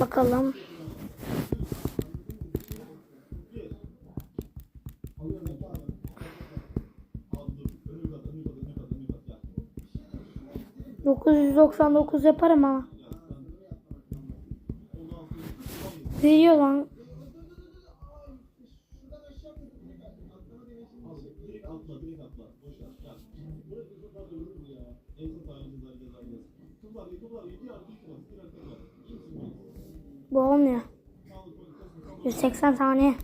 bakalım. ...999 yaparım ama. Veriyor lan. Bu olmuyor. 180 saniye.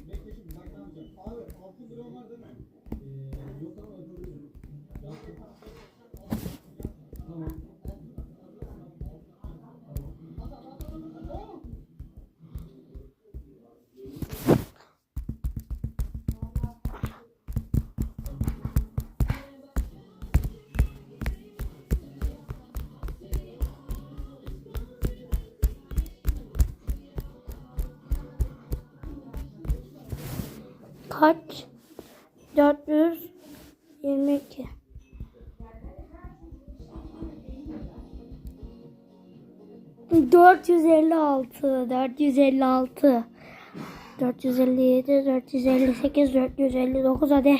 Kaç? 422. Dört yüz elli altı, dört yüz elli altı, dört yüz elli yedi, dört yüz elli sekiz, dört yüz elli dokuz hadi.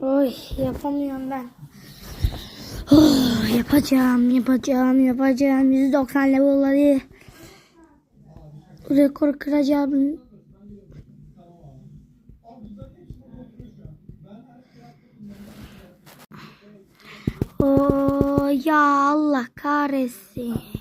Oy yapamıyorum ben. Oh, yapacağım, yapacağım, yapacağım. 190 level'ları. Rekor kıracağım. Oh ya Allah kahretsin.